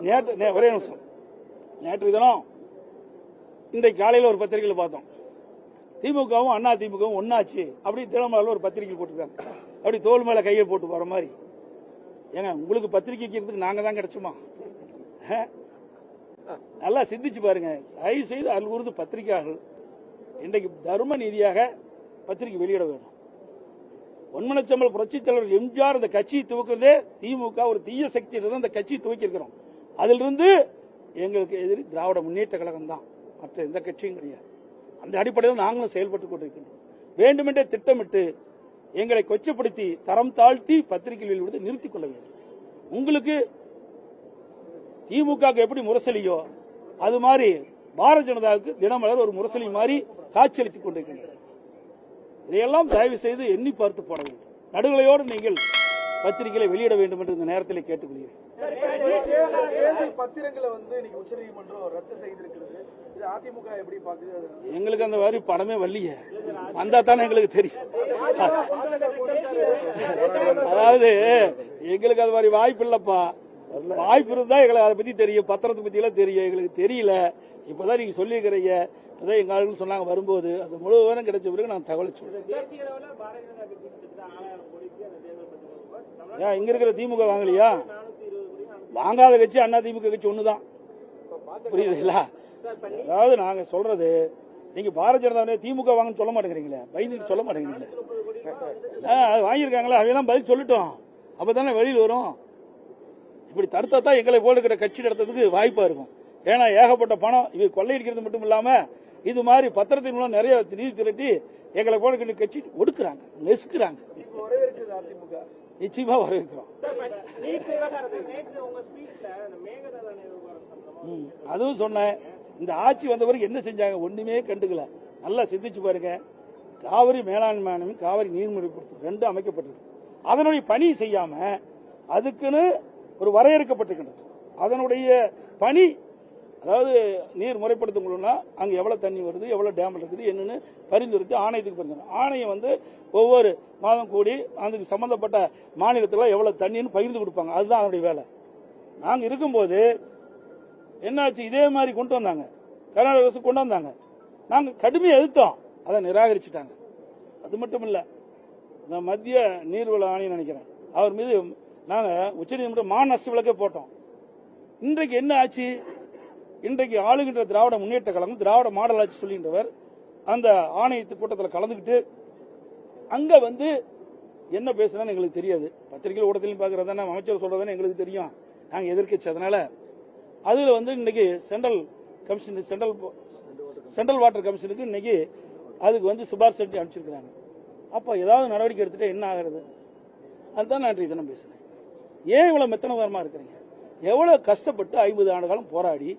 நேற்று நே- ஒரே நிமிஷம். நேற்று தினம் இன்றைக்கு காலையில் ஒரு பத்திரிகையில் பார்த்தோம். திமுகவும் அண்ணா திமுகவும் ஒன்னாச்சு அப்படி தினமலர்ல ஒரு பத்திரிகை போட்டிருக்காங்க. அப்படி தோல் மேல கையை போட்டு போற மாதிரி. ஏங்க உங்களுக்கு பத்திரிக்கை வைக்கிறதுக்கு நாங்க தான் கிடைச்சோமா? ஆ? நல்லா சிந்திச்சு பாருங்க. தயவு செய்து அல் உருது பத்திரிகையாளர்கள் இன்றைக்கு தர்ம நீதியாக பத்திரிகை வெளியிட வேண்டும். ஒன்மனச்சம்பல் புரட்சித் தலைவர் எம்ஜிஆர் இந்த கட்சியை துவக்கிறதே திமுக ஒரு தீய சக்தி இந்த கட்சியை துவக்கியிருக்கிறோம். அதிலிருந்து எங்களுக்கு எதிரி திராவிட முன்னேற்ற கழகம் தான் மற்ற எந்த கட்சியும் கிடையாது. அந்த அடிப்படையில் நாங்களும் செயல்பட்டுக் கொண்டிருக்கின்றோம். வேண்டுமென்றே திட்டமிட்டு எங்களை கொச்சப்படுத்தி தரம் தாழ்த்தி பத்திரிகைகளில் விடுத்து நிறுத்திக் கொள்ள வேண்டும். உங்களுக்கு திமுக எப்படி முரசலியோ அது மாதிரி பாரதிய ஜனதாவுக்கு தினமலர் ஒரு முரசலி மாதிரி காட்சியளித்துக் கொண்டிருக்கின்றனர். இதையெல்லாம் தயவு செய்து எண்ணி பார்த்து போட வேண்டும். நடுநிலையோடு நீங்கள் பத்திரிகைகளை வெளியிட வேண்டும் என்று இந்த நேரத்தில் கேட்டுக்கொள்கிறேன். எங்களுக்கு அந்த மாதிரி படமே வரலையே. வந்தா தானே எங்களுக்கு தெரியும். அதாவது எங்களுக்கு அது மாதிரி வாய்ப்பு இல்லப்பா. வாய்ப்பு இருந்தா எங்களுக்கு அதை பத்தி தெரியும் பத்திரத்தை பத்தி எல்லாம் தெரியும். எங்களுக்கு தெரியல. இப்பதான் நீங்க சொல்லியிருக்கிறீங்க. அதான் எங்க ஆளுகள் சொன்னாங்க வரும்போது அது முழு விவரம் கிடைச்ச பிறகு நான் தகவல் சொல்றேன் தேசிய அளவில் பாரதிய ஜனதா கட்சி கிட்டத்தட்ட ஆறாயிரம் கோடிக்கு அந்த தேர்தல் பத்திரம் ஏன் இங்க இருக்கிற திமுக வாங்கலையா? வாங்காத கட்சி அண்ணா திமுக கட்சி ஒண்ணுதான். புரியுதுங்களா? அதாவது நாங்க சொல்றது நீங்க பாரதிய ஜனதா திமுக வாங்கன்னு சொல்ல மாட்டேங்கிறீங்களே பயந்துட்டு சொல்ல மாட்டேங்கிறீங்களே. அது வாங்கியிருக்காங்களா அவையெல்லாம் பதில் சொல்லிட்டோம். அப்பதானே வெளியில் வரும். இப்படி தடுத்தா தான் எங்களை போல இருக்கிற கட்சி நடத்துறதுக்கு வாய்ப்பா இருக்கும். ஏன்னா ஏகப்பட்ட பணம் இது கொள்ளையடிக்கிறது மட்டும் இல்லாம இது மாதிரி பத்திரத்தின் மூலம் நிறைய நிதி திரட்டி எங்களை போல கட்சி ஒடுக்குறாங்க நெசுக்குறாங்க. அதிமுக. நிச்சயமா வரவேற்கிறோம் அதுவும் சொன்னேன். இந்த ஆட்சி வந்த பிறகு என்ன செஞ்சாங்க ஒண்ணுமே கண்டுக்கல. நல்லா சிந்திச்சு பாருங்க. காவிரி மேலாண்மை ஆணையம் காவிரி நீர்மொழிப்படுத்தும் ரெண்டு அமைக்கப்பட்டிருக்கு. அதனுடைய பணி செய்யாம அதுக்குன்னு ஒரு வரையறுக்கப்பட்டிருக்கின்றது. அதனுடைய பணி அதாவது நீர் முறைப்படுத்தணும்னா அங்கே எவ்வளோ தண்ணி வருது எவ்வளோ டேம் இருக்குது என்னென்னு பரிந்துரைத்து ஆணையத்துக்கு பரிந்துரை. ஆணையம் வந்து ஒவ்வொரு மாதம் கூடி அதுக்கு சம்மந்தப்பட்ட மாநிலத்தில் எவ்வளோ தண்ணின்னு பகிர்ந்து கொடுப்பாங்க. அதுதான் அதனுடைய வேலை. நாங்கள் இருக்கும்போது என்னாச்சு? இதே மாதிரி கொண்டு வந்தாங்க. கர்நாடக அரசு கொண்டு வந்தாங்க. நாங்கள் கடுமையாக எதிர்த்தோம். அதை நிராகரிச்சுட்டாங்க. அது மட்டும் இல்லை நான் மத்திய நீர்வள ஆணையம் நினைக்கிறேன். அவர் மீது நாங்கள் உச்சநீதிமன்றம் மா நஷ்ட விளக்கே போட்டோம். இன்றைக்கு என்ன ஆச்சு? இன்றைக்கு ஆளுகின்ற திராவிட முன்னேற்ற கழகம் திராவிட மாடல் ஆட்சி சொல்கின்றவர் அந்த ஆணையத்து கூட்டத்தில் கலந்துக்கிட்டு அங்க வந்து என்ன பேசுறான்னு எங்களுக்கு தெரியாது. பத்திரிகை ஊடகத்திலையும் பாக்குறதானே அமைச்சர் சொல்றதானே எங்களுக்கு தெரியும். நாங்க எதிர்க்கட்சி அதனால அதுல வந்து இன்னைக்கு central commission central central water கமிஷனுக்கு இன்னைக்கு அதுக்கு வந்து சுபாஷ் செட்டி அனுப்பிச்சிருக்கிறாங்க. அப்ப ஏதாவது நடவடிக்கை எடுத்துட்டு என்ன ஆகிறது? அதுதான் நான் இன்றைய தினம் பேசுறேன். ஏன் இவ்வளவு மெத்தனவரமா இருக்கிறீங்க? எவ்வளவு கஷ்டப்பட்டு ஐம்பது ஆண்டு காலம் போராடி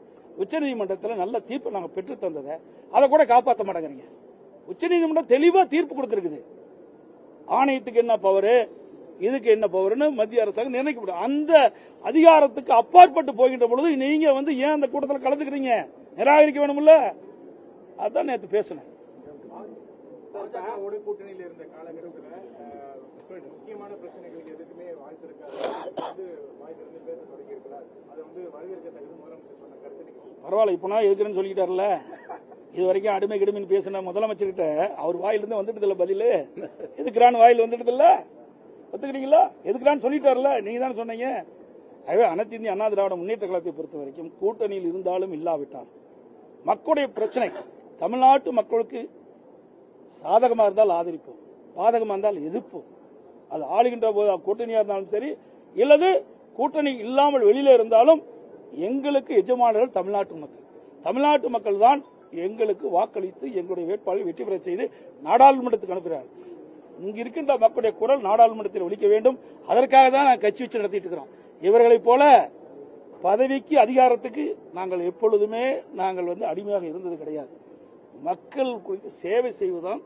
உச்சநீதிமன்றத்தில் நல்ல தீர்ப்பு நாங்கள் பெற்று தந்ததை அதை கூட காப்பாற்ற மாட்டேங்கிறீங்க. உச்சநீதிமன்றம் தெளிவாக தீர்ப்பு கொடுத்துருக்குது. ஆணையத்துக்கு என்ன பவர் இதுக்கு என்ன பவர்னு மத்திய அரசாங்கம் நிர்ணயிக்கப்படும். அந்த அதிகாரத்துக்கு அப்பாற்பட்டு போகின்ற பொழுது நீங்க வந்து ஏன் அந்த கூட்டத்தில் கலந்துக்கிறீங்க? நிராகரிக்க வேணும்ல அதான் நேற்று பேசினேன். கூட்டணியில் இருந்த காலகட்டத்தில் முக்கியமான பிரச்சனைகளுக்கு எதுக்குமே வாய்ப்பு இருக்காது. வாய்ப்பு பேச தொடங்கி இருக்கிறார் அதை வந்து வரவேற்கத்தக்கது முதலமைச்சர் சொன்ன கருத்து நீங்க பரவாயில்ல இப்போ நான் எதுக்குறேன்னு சொல்லிக்கிட்டார்ல இது வரைக்கும் அடிமை கிடுமின்னு பேசின முதலமைச்சர்கிட்ட அவர் வாயிலிருந்து வந்துட்டு இல்ல பதிலு. எதுக்குறான்னு வாயில் வந்துட்டு இல்ல ஒத்துக்கிறீங்களா? எதுக்குறான்னு சொல்லிட்டார்ல நீங்க தானே சொன்னீங்க. ஆகவே அனைத்து இந்திய அண்ணா திராவிட முன்னேற்ற கழகத்தை பொறுத்த வரைக்கும் கூட்டணியில் இருந்தாலும் இல்லாவிட்டால் மக்களுடைய பிரச்சனை தமிழ்நாட்டு மக்களுக்கு சாதகமா இருந்தால் ஆதரிப்போம். பாதகமா இருந்தால் எதிர்ப்போம். அது ஆளுகின்ற போது கூட்டணியா இருந்தாலும் சரி இல்லது கூட்டணி இல்லாமல் வெளியில இருந்தாலும் எங்களுக்கு எஜமானர்கள் தமிழ்நாட்டு மக்கள். தமிழ்நாட்டு மக்கள் தான் எங்களுக்கு வாக்களித்து எங்களுடைய வேட்பாளரை வெற்றி பெற செய்து நாடாளுமன்றத்துக்கு அனுப்புகிறார். இங்கு இருக்கின்ற மக்களுடைய குரல் நாடாளுமன்றத்தில் ஒழிக்க வேண்டும். அதற்காக தான் நாங்கள் கட்சி வச்சு நடத்திட்டு இருக்கிறோம். இவர்களைப் போல பதவிக்கு அதிகாரத்துக்கு நாங்கள் எப்பொழுதுமே நாங்கள் வந்து அடிமையாக இருந்தது கிடையாது. மக்கள் குறித்து சேவை செய்வதுதான்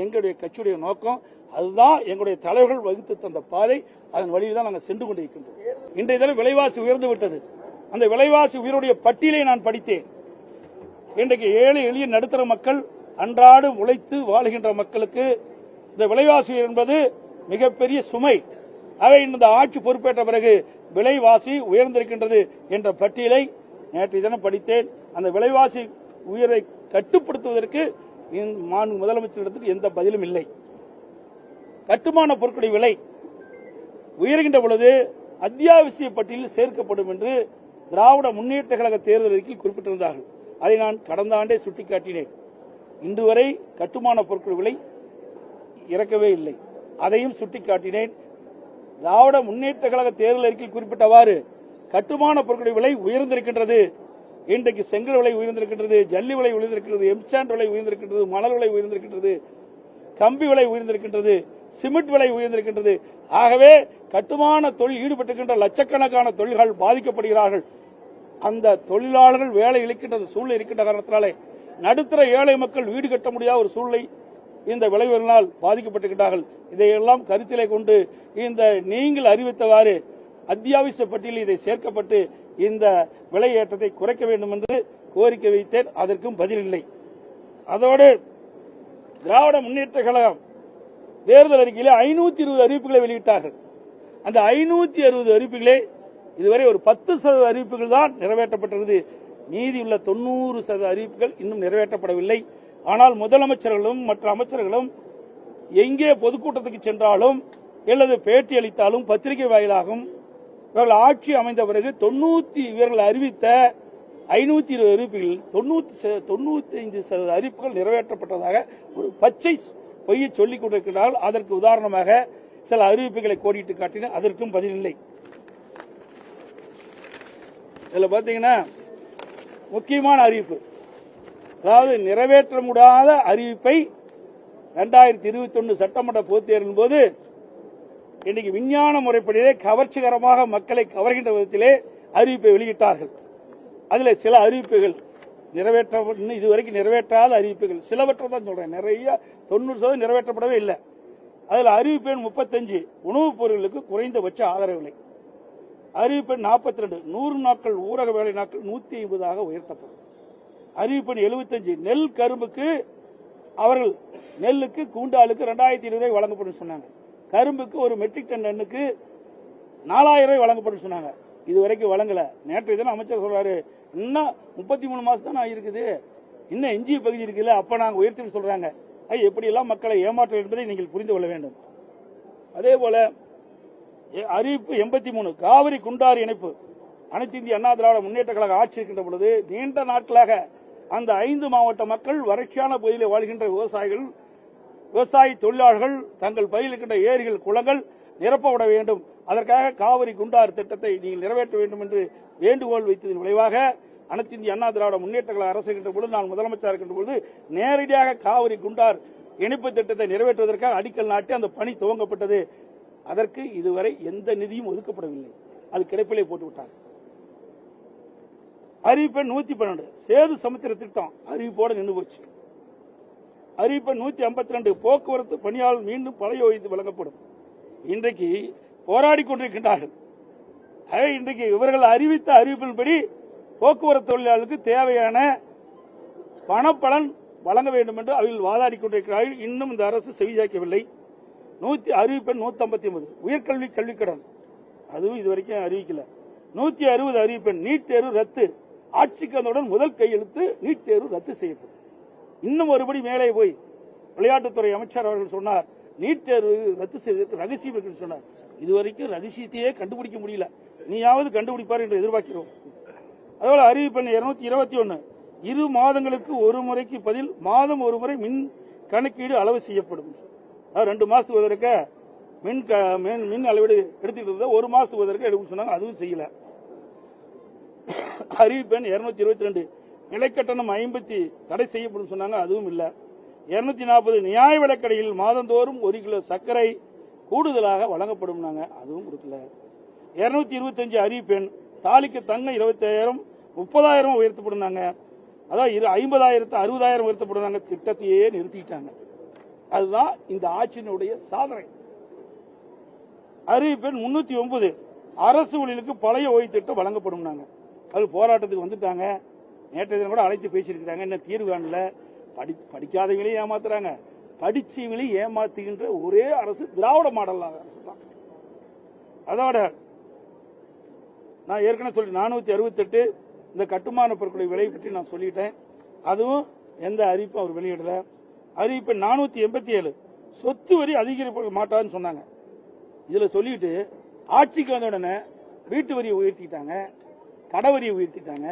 எங்களுடைய கட்சியுடைய நோக்கம். அதுதான் எங்களுடைய தலைவர்கள் வகுத்து தந்த பாதை. அதன் வழியில் தான் நாங்கள் சென்று கொண்டிருக்கின்றோம். இன்றைய தினம் விலைவாசி உயர்ந்து விட்டது. அந்த விலைவாசி உயருடைய பட்டியலை நான் படித்தேன். இன்றைக்கு ஏழை எளிய நடுத்தர மக்கள் அன்றாடம் உழைத்து வாழுகின்ற மக்களுக்கு இந்த விலைவாசி என்பது மிகப்பெரிய சுமை. அவை இந்த ஆட்சி பொறுப்பேற்ற பிறகு விலைவாசி உயர்ந்திருக்கின்றது என்ற பட்டியலை நேற்று தினம் படித்தேன். அந்த விலைவாசி உயர்வை கட்டுப்படுத்துவதற்கு மாண்பு முதலமைச்சரிடத்தில் எந்த பதிலும் இல்லை. கட்டுமான பொருட்களுடைய விலை உயர்கின்ற பொழுது அத்தியாவசிய பட்டியலில் சேர்க்கப்படும் என்று திராவிட முன்னேற்ற கழக தேர்தல் அறிக்கையில் குறிப்பிட்டிருந்தார்கள். அதை நான் கடந்த ஆண்டே சுட்டிக்காட்டினேன். இன்று வரை கட்டுமான பொருட்கள் விலை இறக்கவே இல்லை. அதையும் சுட்டிக்காட்டினேன். திராவிட முன்னேற்ற கழக தேர்தல் அறிக்கையில் குறிப்பிட்டவாறு கட்டுமான பொருட்களுடைய விலை உயர்ந்திருக்கின்றது. இன்றைக்கு செங்கல் விலை உயர்ந்திருக்கின்றது ஜல்லி விலை உயர்ந்திருக்கிறது எம்சாண்ட் விலை உயர்ந்திருக்கின்றது மணல் விலை உயர்ந்திருக்கின்றது கம்பி விலை உயர்ந்திருக்கின்றது. சிமெண்ட் விலை உயர்ந்திருக்கின்றது. ஆகவே கட்டுமான தொழில் ஈடுபட்டிருக்கின்ற லட்சக்கணக்கான தொழில்கள் பாதிக்கப்படுகிறார்கள். அந்த தொழிலாளர்கள் வேலை இழக்கின்ற சூழ்நிலை இருக்கின்ற காரணத்தினாலே நடுத்தர ஏழை மக்கள் வீடு கட்ட முடியாத ஒரு சூழ்நிலை இந்த விலை பாதிக்கப்பட்டிருக்கிறார்கள் இதையெல்லாம் கருத்திலே கொண்டு இந்த நீங்கள் அறிவித்தவாறு அத்தியாவசிய பட்டியலில் இதை சேர்க்கப்பட்டு இந்த விலை ஏற்றத்தை குறைக்க வேண்டும் என்று கோரிக்கை வைத்தேன். அதற்கும் பதில் இல்லை. அதோடு திராவிட முன்னேற்ற கழகம் தேர்தல் அறிக்கையிலே ஐநூத்தி இருபது அறிவிப்புகளை வெளியிட்டார்கள். அந்த ஐநூத்தி அறுபது அறிவிப்புகளே இதுவரை ஒரு பத்து சதவீத அறிவிப்புகள் தான் நிறைவேற்றப்பட்டிருந்தது. மீதியுள்ள தொண்ணூறு சதவீத அறிவிப்புகள் இன்னும் நிறைவேற்றப்படவில்லை. ஆனால் முதலமைச்சர்களும் மற்ற அமைச்சர்களும் எங்கே பொதுக்கூட்டத்துக்கு சென்றாலும் அல்லது பேட்டி அளித்தாலும் பத்திரிகை வாயிலாகவும் இவர்கள் ஆட்சி அமைந்த பிறகு தொண்ணூத்தி இவர்கள் அறிவித்த ஐநூத்தி இருபது அறிவிப்புகள் தொண்ணூத்தி தொண்ணூத்தி ஐந்து சதவீத அறிவிப்புகள் நிறைவேற்றப்பட்டதாக ஒரு பச்சை பொய்யை சொல்லிக் கொண்டிருக்கிறார்கள் அதற்கு உதாரணமாக சில அறிவிப்புகளை கோடிட்டு காட்டின அதற்கும் பதிலில்லை இதில் பார்த்தீங்கன்னா முக்கியமான அறிவிப்பு. அதாவது நிறைவேற்ற முடியாத அறிவிப்பை ரெண்டாயிரத்தி இருபத்தி ஒன்று சட்டமன்ற பொதுத் தேர்தலின் போது இன்னைக்கு விஞ்ஞான முறைப்படியே கவர்ச்சிகரமாக மக்களை கவர்கின்ற விதத்திலே அறிவிப்பை வெளியிட்டார்கள். அதில் சில அறிவிப்புகள் நிறைவேற்ற இன்னும் இதுவரைக்கும் நிறைவேற்றாத அறிவிப்புகள். சிலவற்றை தான் சொல்றேன். நிறைய தொண்ணூறு சதவீதம் நிறைவேற்றப்படவே இல்லை. அதில் அறிவிப்பு எண் முப்பத்தஞ்சு உணவுப் பொருட்களுக்கு குறைந்தபட்ச ஆதரவு விலை. அறிவிப்பு எண் நாற்பத்தி ரெண்டு நூறு நாட்கள் ஊரக வேலை நாட்கள் நூத்தி ஐம்பதாக உயர்த்தப்படும். அறிவிப்பு எண் எழுபத்தஞ்சு நெல் கரும்புக்கு அவர்கள் நெல்லுக்கு கூண்டாளுக்கு ரெண்டாயிரத்தி இருபது ரூபாய் வழங்கப்படும் சொன்னாங்க. கரும்புக்கு ஒரு மெட்ரிக் டன் எண்ணுக்கு நாலாயிரம் ரூபாய் வழங்கப்படும் சொன்னாங்க. இது வரைக்கும் வழங்கல. நேற்று தினம் அமைச்சர் சொல்றாரு இன்னும் முப்பத்தி மூணு மாசம் தானே ஆகிருக்குது இன்னும் எஞ்சிய பகுதி இருக்குல்ல அப்ப நாங்க உயர்த்தி சொல்றாங்க. ஐ, எப்படியெல்லாம் மக்களை ஏமாற்றம் என்பதை நீங்கள் புரிந்து கொள்ள வேண்டும். அதே போல எ- அறிவிப்பு எண்பத்தி மூணு காவிரி குண்டாறு இணைப்பு. அனைத்து இந்திய அண்ணா திராவிட முன்னேற்ற கழக ஆட்சி இருக்கின்ற பொழுது நீண்ட நாட்களாக அந்த ஐந்து மாவட்ட மக்கள் வறட்சியான பகுதியில் வாழ்கின்ற விவசாயிகள் விவசாய தொழிலாளர்கள் தங்கள் பகுதியில் இருக்கின்ற ஏரிகள் குளங்கள் நிரப்பப்பட வேண்டும். அதற்காக காவிரி குண்டாறு திட்டத்தை நீங்கள் நிறைவேற்ற வேண்டும் என்று வேண்டுகோள் வைத்ததன் விளைவாக அனைத்து இந்திய அண்ணா திராவிட முன்னேற்ற கழக அரசு இருக்கின்ற பொழுது நான் முதலமைச்சர் இருக்கின்ற பொழுது நேரடியாக காவிரி குண்டார் இணைப்பு திட்டத்தை நிறைவேற்றுவதற்காக அடிக்கல் நாட்டி அந்த பணி துவங்கப்பட்டது. அதற்கு இதுவரை எந்த நிதியும் ஒதுக்கப்படவில்லை. அது கிடைப்பிலே போட்டுவிட்டார். அறிவிப்பெண் நூத்தி பன்னெண்டு. சேது சமுத்திர திட்டம் அறிவிப்போடு நின்று போச்சு. அறிவிப்பெண் நூத்தி ஐம்பத்தி ரெண்டு போக்குவரத்து பணியாளர் மீண்டும் பழைய ஓய்வு வழங்கப்படும். இன்றைக்கு போராடி கொண்டிருக்கின்றார்கள். ஆகவே இன்றைக்கு இவர்கள் அறிவித்த அறிவிப்பின்படி போக்குவரத்து தொழிலாளர்களுக்கு தேவையான பணப்பலன் வழங்க வேண்டும் என்று அவர்கள் வாதாடி கொண்டிருக்கிறார்கள். இன்னும் இந்த அரசு செவிசாய்க்கவில்லை நூத்தி அறிவிப்பெண் நூத்தி ஐம்பத்தி ஒன்பது உயர்கல்வி கல்விக்கடன். அதுவும் இதுவரைக்கும் அறிவிக்கல. நூத்தி அறுபது அறிவிப்பெண் நீட் தேர்வு ரத்து. ஆட்சிக்கு வந்தவுடன் முதல் கையெழுத்து நீட் தேர்வு ரத்து செய்யப்படும். இன்னும் ஒருபடி மேலே போய் விளையாட்டுத்துறை அமைச்சர் அவர்கள் சொன்னார் நீட் தேர்வு ரத்து செய்வதற்கு ரகசியம் இருக்குன்னு சொன்னார். இதுவரைக்கும் ரகசியத்தையே கண்டுபிடிக்க முடியல. நீயாவது கண்டுபிடிப்பார் என்று எதிர்பார்க்கிறோம். அதோட அறிவிப்பெண் இருநூத்தி இருபத்தி ஒன்னு இரு மாதங்களுக்கு ஒரு முறைக்கு பதில் மாதம் ஒரு முறை மின் கணக்கீடு அளவு செய்யப்படும். ரெண்டு மாசத்துக்கு மின் க- மின் மின் அளவீடு எடுத்துக்கிட்டு இருந்தா ஒரு மாசத்துக்கு ஒரு எடுக்க சொன்னாங்க அதுவும் செய்யல. அறிவிப்பெண் இருநூத்தி இருபத்தி ரெண்டு நிலைக்கட்டணம் ஐம்பத்தி தடை செய்யப்படும் சொன்னாங்க அதுவும் இல்ல. இருநூத்தி நாற்பது நியாய விலைக்கடையில் மாதந்தோறும் ஒரு கிலோ சர்க்கரை கூடுதலாக வழங்கப்படும் அதுவும் கொடுக்கல. இருநூத்தி இருபத்தஞ்சு அறிவிப்பெண் தாலிக்கு தங்க இருபத்தாயிரம் முப்பதாயிரம் உயர்த்தப்படும் அதான் இரு ஐம்பதாயிரத்து அறுபதாயிரம் உயர்த்தப்படுறாங்க திட்டத்தையே நிறுத்திட்டாங்க. அதுதான் இந்த ஆட்சியினுடைய சாதனை. அறிவிப்பெண் முன்னூத்தி ஒன்பது அரசு ஊழியர்களுக்கு பழைய ஓய்வு திட்டம் வழங்கப்படும் அது போராட்டத்துக்கு வந்துட்டாங்க. நேற்றைய தினம் கூட அழைத்து பேசியிருக்கிறாங்க. என்ன தீர்வு காணல. படி படிக்காதவங்களையும் ஏமாத்துறாங்க. படிச்சவங்களையும் ஏமாத்துகின்ற ஒரே அரசு திராவிட மாடல் அரசு தான் அதோட நான் ஏற்கனவே சொல்லி நானூத்தி அறுபத்தெட்டு இந்த கட்டுமான பொருட்களை விலை பற்றி நான் சொல்லிட்டேன். அதுவும் எந்த அறிவிப்பும் அவர் வெளியிடல. அறிவிப்பு நானூத்தி எண்பத்தி ஏழு சொத்து வரி அதிகரிப்பு மாட்டான்னு சொன்னாங்க. இதுல சொல்லிட்டு ஆட்சிக்கு வந்த உடனே வீட்டு வரியை உயர்த்திட்டாங்க கடை வரியை உயர்த்திட்டாங்க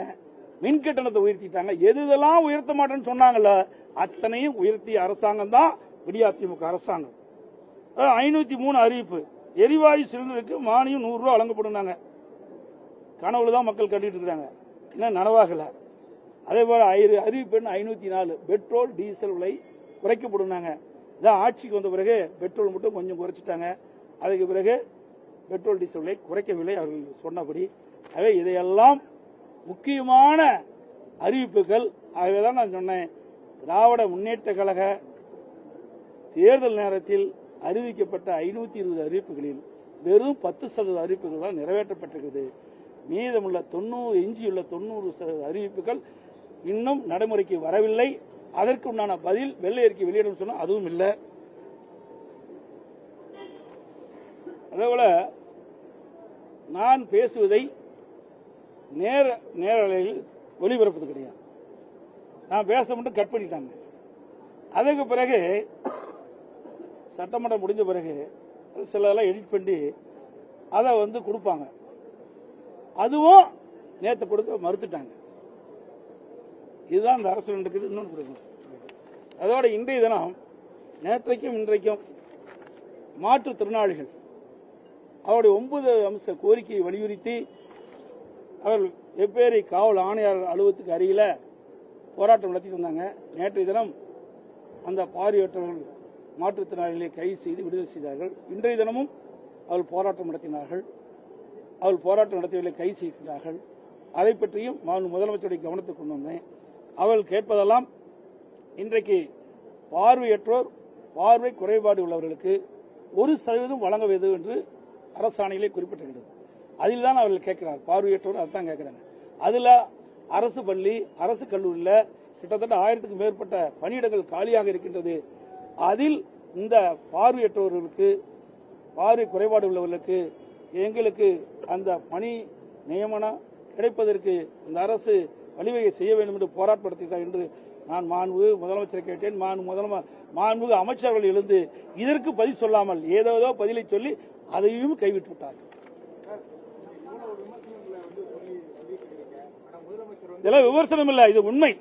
மின் கட்டணத்தை உயர்த்திட்டாங்க. எது இதெல்லாம் உயர்த்த மாட்டேன்னு சொன்னாங்கல்ல அத்தனையும் உயர்த்திய அரசாங்கம் தான் விடியாதிமுக அரசாங்கம். ஐநூத்தி மூணு அறிவிப்பு. எரிவாயு சிலிண்டருக்கு மானியம் நூறு ரூபா வழங்கப்படுனாங்க கனவுல தான் மக்கள் கட்டிட்டு இருக்கிறாங்க. இன்னும் நனவாகல. அதே போல ஐ- அறிவிப்பு ஐநூத்தி நாலு பெட்ரோல் டீசல் விலை குறைக்கப்படுனாங்க இதான் ஆட்சிக்கு வந்த பிறகு பெட்ரோல் மட்டும் கொஞ்சம் குறைச்சிட்டாங்க. அதுக்கு பிறகு பெட்ரோல் டீசல் விலை குறைக்கவில்லை அவர்கள் சொன்னபடி. அதே இதையெல்லாம் முக்கியமான அறிவிப்புகள். ஆகவே தான் நான் சொன்னேன். திராவிட முன்னேற்ற கழக தேர்தல் நேரத்தில் அறிவிக்கப்பட்ட ஐநூத்தி இருபது அறிவிப்புகளில் வெறும் பத்து சதவீத அறிவிப்புகள் தான் நிறைவேற்றப்பட்டிருக்குது. மீதமுள்ள தொண்ணூறு எஞ்சியுள்ள தொண்ணூறு சதவீத அறிவிப்புகள் இன்னும் நடைமுறைக்கு வரவில்லை. அதற்கு உண்டான பதில் வெள்ளை அறிக்கை வெளியிடும் சொன்னால் அதுவும் இல்லை. அதேபோல நான் பேசுவதை நேர நேரலையில் ஒளிபரப்பது கிடையாது. நான் பேச மட்டும் கட் பண்ணிட்டாங்க. அதுக்கு பிறகு சட்டமன்றம் முடிஞ்ச பிறகு சிலதெல்லாம் எடிட் பண்ணி அதை வந்து கொடுப்பாங்க. அதுவும் நேற்று கொடுக்க மறுத்துட்டாங்க. இதுதான் இந்த அரசு நடக்குது இன்னொன்று கொடுக்கணும் அதோட இன்றைய தினம் நேற்றைக்கும் இன்றைக்கும் மாற்றுத்திறனாளிகள் அவருடைய ஒன்பது அம்ச கோரிக்கையை வலியுறுத்தி அவர்கள் வெவ்வேறு காவல் ஆணையாளர் அலுவலகத்துக்கு அருகில போராட்டம் நடத்திட்டு வந்தாங்க. நேற்றைய தினம் அந்த பார்வையற்றவர்கள் மாற்றுத்திறனாளிகளை கைது செய்து விடுதலை செய்தார்கள். இன்றைய தினமும் அவர்கள் போராட்டம் நடத்தினார்கள். அவர்கள் போராட்டம் நடத்தியவர்களை கைது செய்கிறார்கள் அதை பற்றியும் நான் முதலமைச்சருடைய கவனத்துக்கு கொண்டு வந்தேன். அவர்கள் கேட்பதெல்லாம் இன்றைக்கு பார்வையற்றோர் பார்வை குறைபாடு உள்ளவர்களுக்கு ஒரு சதவீதம் வழங்க வேண்டும் என்று அரசாணையிலே குறிப்பிட்டிருக்கிறது. அதில் தான் அவர்கள் கேட்கிறார் பார்வையற்றோர் அதான் கேட்குறாங்க. அதில் அரசு பள்ளி அரசு கல்லூரியில் கிட்டத்தட்ட ஆயிரத்துக்கு மேற்பட்ட பணியிடங்கள் காலியாக இருக்கின்றது. அதில் இந்த பார்வையற்றவர்களுக்கு பார்வை குறைபாடு உள்ளவர்களுக்கு எங்களுக்கு அந்த பணி நியமனம் கிடைப்பதற்கு இந்த அரசு வழிவகை செய்ய வேண்டும் என்று போராட்டம் நடத்துகிறார் என்று நான் மாண்பு முதலமைச்சரை கேட்டேன். மாண்பு முதலம மாண்பு அமைச்சர்கள் எழுந்து இதற்கு பதில் சொல்லாமல் ஏதோ பதிலை சொல்லி அதையும் கைவிட்டு விட்டார்கள் இவ்வளவு விமர்சனங்களை வந்து சொல்லி சொல்லிட்டு இருக்கீங்க ஆனா முதலமைச்சர் வந்து இதெல்லாம் விமர்சனம் இல்ல இது உண்மை.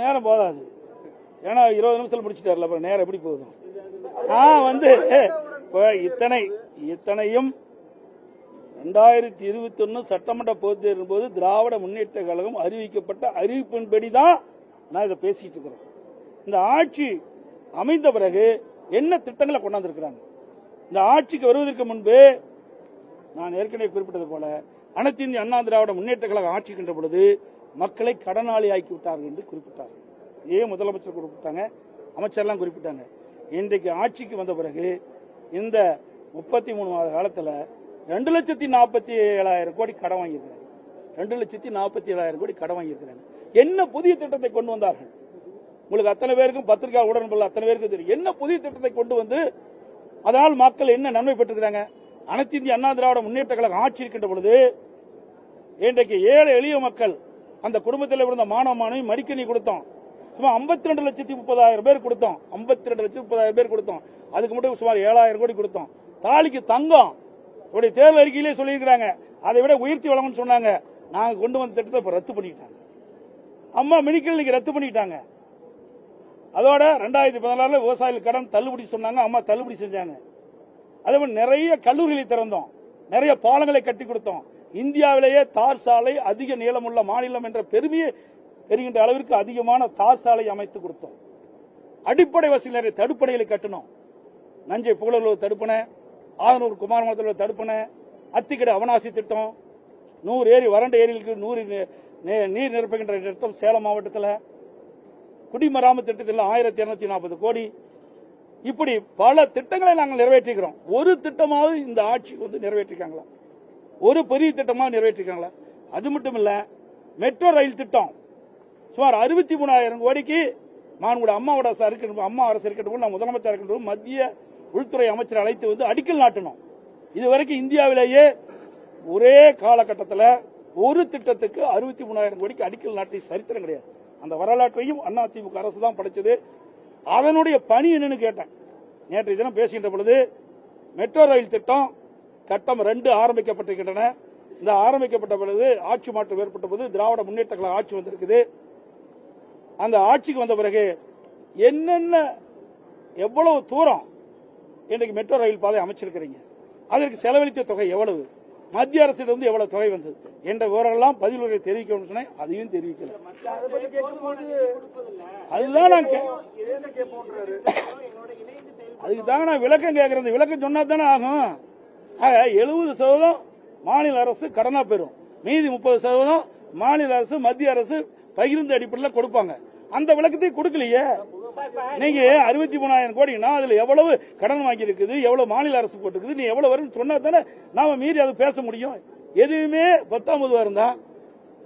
நேரம் போதாது. ஏன்னா இருபது நிமிஷத்துல முடிச்சிட்டார்ல அப்புறம் நேரம் எப்படி போதும் நான் வந்து இத்தனை இத்தனையும் ரெண்டாயிரத்தி இருபத்தி ஒன்னு சட்டமன்ற பொதுத் தேர்தலின் போது திராவிட முன்னேற்ற கழகம் அறிவிக்கப்பட்ட அறிவிப்பின்படி தான் நான் இதை பேசிட்டு இருக்கிறேன். இந்த ஆட்சி அமைந்த பிறகு என்ன திட்டங்களை கொண்டாந்துருக்கிறாங்க? இந்த ஆட்சிக்கு வருவதற்கு முன்பு நான் ஏற்கனவே குறிப்பிட்டது போல அனைத்து இந்திய அண்ணா திராவிட முன்னேற்ற கழகம் ஆட்சிக்கின்ற பொழுது மக்களை கடனாளி ஆக்கி விட்டார்கள் என்று குறிப்பிட்டார்கள் ஏன் முதலமைச்சர் குறிப்பிட்டாங்க அமைச்சர்லாம் குறிப்பிட்டாங்க. இன்றைக்கு ஆட்சிக்கு வந்த பிறகு இந்த முப்பத்தி மூணு மாத காலத்தில் ரெண்டு லட்சத்தி நாற்பத்தி ஏழாயிரம் கோடி கடன் வாங்கியிருக்கிறாங்க ரெண்டு லட்சத்தி நாற்பத்தி ஏழாயிரம் கோடி கடன் வாங்கியிருக்கிறாங்க என்ன புதிய திட்டத்தை கொண்டு வந்தார்கள்? உங்களுக்கு அத்தனை பேருக்கும் பத்திரிகை உடன்படல அத்தனை பேருக்கும் தெரியும். என்ன புதிய திட்டத்தை கொண்டு வந்து அதனால் மக்கள் என்ன நன்மை பெற்றிருக்கிறாங்க? அனைத்து இந்திய அண்ணா திராவிட முன்னேற்ற கழகம் ஆட்சி இருக்கின்ற பொழுது இன்றைக்கு ஏழை எளிய மக்கள் அந்த குடும்பத்தில் இருந்த மாணவ மாணவி மடிக்கணி கொடுத்தோம். சுமார் 52 ரெண்டு லட்சத்தி முப்பதாயிரம் பேர் கொடுத்தோம். 52 ரெண்டு லட்சத்தி முப்பதாயிரம் பேர் கொடுத்தோம். அதுக்கு மட்டும் சுமார் ஏழாயிரம் கோடி கொடுத்தோம். தாலிக்கு தங்கம். உடைய தேர்தல் அறிக்கையிலே சொல்லியிருக்கிறாங்க. அதை விட உயர்த்தி வழங்கணும்னு சொன்னாங்க. நாங்கள் கொண்டு வந்த திட்டத்தை இப்போ ரத்து பண்ணிட்டாங்க அம்மா மெடிக்கல் இன்னைக்கு ரத்து பண்ணிட்டாங்க அதோட ரெண்டாயிரத்தி பதினாறுல விவசாயிகள் கடன் தள்ளுபடி சொன்னாங்க அம்மா தள்ளுபடி செஞ்சாங்க. அதே மாதிரி நிறைய கல்லூரிகளை திறந்தோம். நிறைய பாலங்களை கட்டி கொடுத்தோம். இந்தியாவிலேயே தார் சாலை அதிக நீளமுள்ள மாநிலம் என்ற பெருமையை பெறுகின்ற அளவிற்கு அதிகமான தார் சாலை அமைத்து கொடுத்தோம். அடிப்படை வசதி நிறைய தடுப்பணைகளை கட்டணும் நஞ்சை புகழூர் தடுப்பணை ஆதனூர் குமாரமலத்தில் தடுப்பணை அத்திக்கடை அவனாசி திட்டம் நூறு ஏரி வறண்ட ஏரிகளுக்கு நூறு நீர் நிரப்புகின்ற திட்டம் சேலம் மாவட்டத்தில். குடிமராமத்து திட்டத்தில் ஆயிரத்தி இருநூத்தி நாற்பது கோடி. இப்படி பல திட்டங்களை நாங்கள் நிறைவேற்றிக்கிறோம். ஒரு திட்டமாவது இந்த ஆட்சி வந்து நிறைவேற்றிருக்காங்களா? ஒரு பெரிய திட்டமாக நிறைவேற்றிருக்காங்களா? அது மட்டும் இல்ல மெட்ரோ ரயில் திட்டம். சுமார் அறுபத்தி மூணாயிரம் கோடிக்கு மாண்புடைய அம்மாவோட அரசு இருக்கட்டும் அம்மா அரசு இருக்கட்டும் நான் முதலமைச்சர் இருக்கட்டும் மத்திய உள்துறை அமைச்சர் அழைத்து வந்து அடிக்கல் நாட்டணும். இதுவரைக்கும் இந்தியாவிலேயே ஒரே காலகட்டத்தில் ஒரு திட்டத்துக்கு அறுபத்தி மூணாயிரம் கோடிக்கு அடிக்கல் நாட்டி சரித்திரம் கிடையாது. அந்த வரலாற்றையும் அதிமுக அரசு தான் படைச்சது. அதனுடைய பணி என்னன்னு கேட்டேன். நேற்றைய தினம் பேசுகின்ற பொழுது மெட்ரோ ரயில் திட்டம் கட்டம் ரெண்டு ஆரம்பிக்கப்பட்டிருக்கின்றன. இந்த ஆரம்பிக்கப்பட்ட பொழுது ஆட்சி மாற்றம் ஏற்பட்ட போது திராவிட முன்னேற்ற கழக ஆட்சி வந்திருக்குது. அந்த ஆட்சிக்கு வந்த பிறகு என்னென்ன எவ்வளவு தூரம் இன்றைக்கு மெட்ரோ ரயில் பாதை அமைச்சிருக்கிறீங்க? அதற்கு செலவழித்த தொகை எவ்வளவு? மத்திய அரசிலிருந்து எவ்வளவு தொகை வந்தது என்ற விவரங்கள்லாம் பதில் தெரிவிக்கணும்னு சொன்னேன் அதையும் தெரிவிக்கல. அதுதான் நான் கே- அதுக்கு தாங்க நான் விளக்கம் கேட்கறது விளக்கம் சொன்னா தானே ஆகும். ஆக எழுபது சதவீதம் மாநில அரசு கடனா பெறும் மீதி முப்பது சதவீதம் மாநில அரசு மத்திய அரசு பகிர்ந்து அடிப்படையில் கொடுப்பாங்க. அந்த விளக்கத்தை கொடுக்கலையே. நீங்க அறுபத்தி மூணாயிரம் கோடினா அதுல எவ்வளவு கடன் வாங்கி இருக்குது எவ்வளவு மாநில அரசு போட்டுருக்குது நீ எவ்வளவு வரும்னு சொன்னா தானே நாம மீறி அதை பேச முடியும். எதுவுமே பத்தாம் வாரம் இருந்தா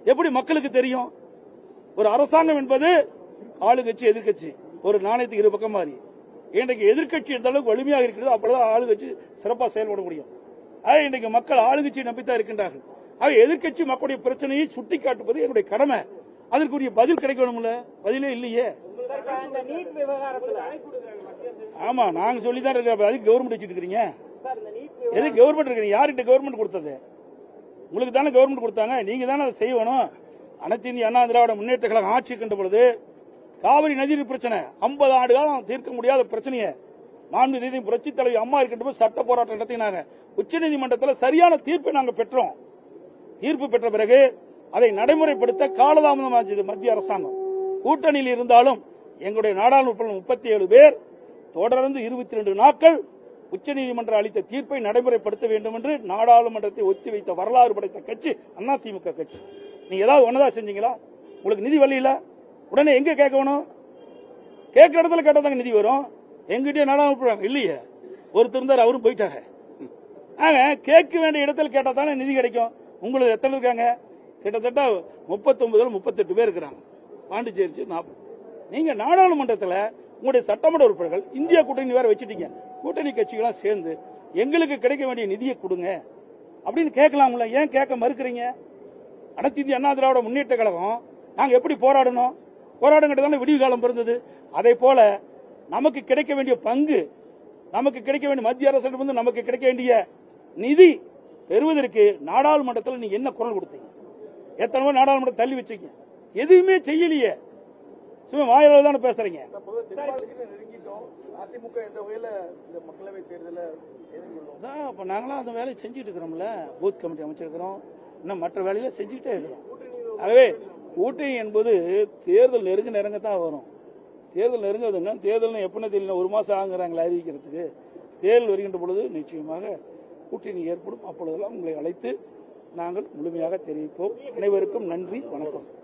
எப்படி மக்களுக்கு தெரியும்? ஒரு அரசாங்கம் என்பது ஆளுங்கட்சி எதிர்க்கட்சி ஒரு நாணயத்துக்கு இரு பக்கம் மாறி. இன்றைக்கு எதிர்க்கட்சி எந்த அளவுக்கு வலிமையாக இருக்கிறதோ அப்பதான் ஆளுங்கட்சி சிறப்பாக செயல்பட முடியும். ஆக இன்றைக்கு மக்கள் ஆளுங்கட்சியை நம்பித்தான் இருக்கின்றார்கள். ஆக எதிர்க்கட்சி மக்களுடைய பிரச்சனையை சுட்டிக்காட்டுவது என்னுடைய கடமை. அதற்குரிய பதில் கிடைக்கணும்ல? பதிலே இல்லையே. ஆமா நாங்க சொல்லி தான் இருக்கோம் அதுக்கு கவர்மெண்ட் வச்சுட்டு நீட் எது கவர்மெண்ட் இருக்கீங்க யார்கிட்ட கவர்மெண்ட் கொடுத்தது? உங்களுக்கு தானே கவர்மெண்ட் கொடுத்தாங்க. நீங்க தானே அதை செய்யணும். அனைத்து இந்திய அண்ணா திராவிட முன்னேற்ற கழகம் ஆட்சி கண்ட பொழுது காவிரி நதிநீர் பிரச்சனை 50 ஆண்டு காலம் தீர்க்க முடியாத பிரச்சனையை. மாண்பு நீதி புரட்சி தலைவி அம்மா இருக்கின்ற போது சட்ட போராட்டம் நடத்தினாங்க. உச்சநீதிமன்றத்தில் சரியான தீர்ப்பை நாங்கள் பெற்றோம். தீர்ப்பு பெற்ற பிறகு அதை நடைமுறைப்படுத்த காலதாமதமாச்சு மத்திய அரசாங்கம். கூட்டணியில் இருந்தாலும் எங்களுடைய நாடாளுமன்ற முப்பத்தி ஏழு பேர் தொடர்ந்து இருபத்தி ரெண்டு நாட்கள் உச்சநீதிமன்றம் அளித்த தீர்ப்பை நடைமுறைப்படுத்த வேண்டும் என்று நாடாளுமன்றத்தை ஒத்திவைத்த வரலாறு படைத்த கட்சி அதிமுக கட்சி. நீங்க ஏதாவது ஒன்னதா செஞ்சீங்களா? உங்களுக்கு நிதி வழியில உடனே எங்க கேட்கணும் கேட்கிற இடத்துல கேட்டதாங்க நிதி வரும். எங்கிட்டே நாடாளுமன்றம் இல்லையே. ஒருத்தர் இருந்தார் அவரும் போயிட்டாங்க ஆக கேட்க வேண்டிய இடத்துல கேட்டா தானே நிதி கிடைக்கும். உங்களுக்கு எத்தனை இருக்காங்க? கிட்டத்தட்ட முப்பத்தொன்பதுல முப்பத்தெட்டு பேர் இருக்கிறாங்க. பாண்டிச்சேரி நாற்பது நீங்க நாடாளுமன்றத்தில் உங்களுடைய சட்டமன்ற உறுப்பினர்கள் இந்தியா கூட்டணி வேற வச்சுட்டீங்க. கூட்டணி கட்சிகளாம் சேர்ந்து எங்களுக்கு கிடைக்க வேண்டிய நிதியை கொடுங்க. அப்படின்னு கேட்கலாம்ல. ஏன் கேட்க மறுக்கிறீங்க? அனைத்து இந்திய அண்ணா திராவிட முன்னேற்ற கழகம் நாங்கள் எப்படி போராடணும்? போராடுங்கிட்ட தானே விடிவு காலம் பிறந்தது. அதே போல நமக்கு கிடைக்க வேண்டிய பங்கு நமக்கு கிடைக்க வேண்டிய மத்திய அரசிடமிருந்து நமக்கு கிடைக்க வேண்டிய நிதி பெறுவதற்கு நாடாளுமன்றத்தில் நீங்க என்ன குரல் கொடுத்தீங்க? எத்தனை நாடாளுமன்றம் தள்ளி வச்சீங்க எதுவுமே செய்யலையே. சும்மா வாயில தானே பேசுறீங்க? அதிமுக எந்த வகையில இந்த மக்களவை தேர்தலை எதிர்கொள்ளும்? அதான் அப்ப நாங்களாம் அந்த வேலையை செஞ்சுட்டு இருக்கிறோம்ல. பூத் கமிட்டி அமைச்சிருக்கிறோம். இன்னும் மற்ற வேலையில செஞ்சுக்கிட்டே இருக்கிறோம். ஆகவே கூட்டணி என்பது தேர்தல் நெருங்க நெருங்க தான் வரும். தேர்தல் நெருங்குவதுன்னா தேர்தல் எப்படின்னு தெரியல? ஒரு மாசம் ஆகுறாங்களா அறிவிக்கிறதுக்கு. தேர்தல் வருகின்ற பொழுது நிச்சயமாக கூட்டணி ஏற்படும். அப்பொழுதெல்லாம் உங்களை அழைத்து நாங்கள் முழுமையாக தெரிவிப்போம். அனைவருக்கும் நன்றி வணக்கம்.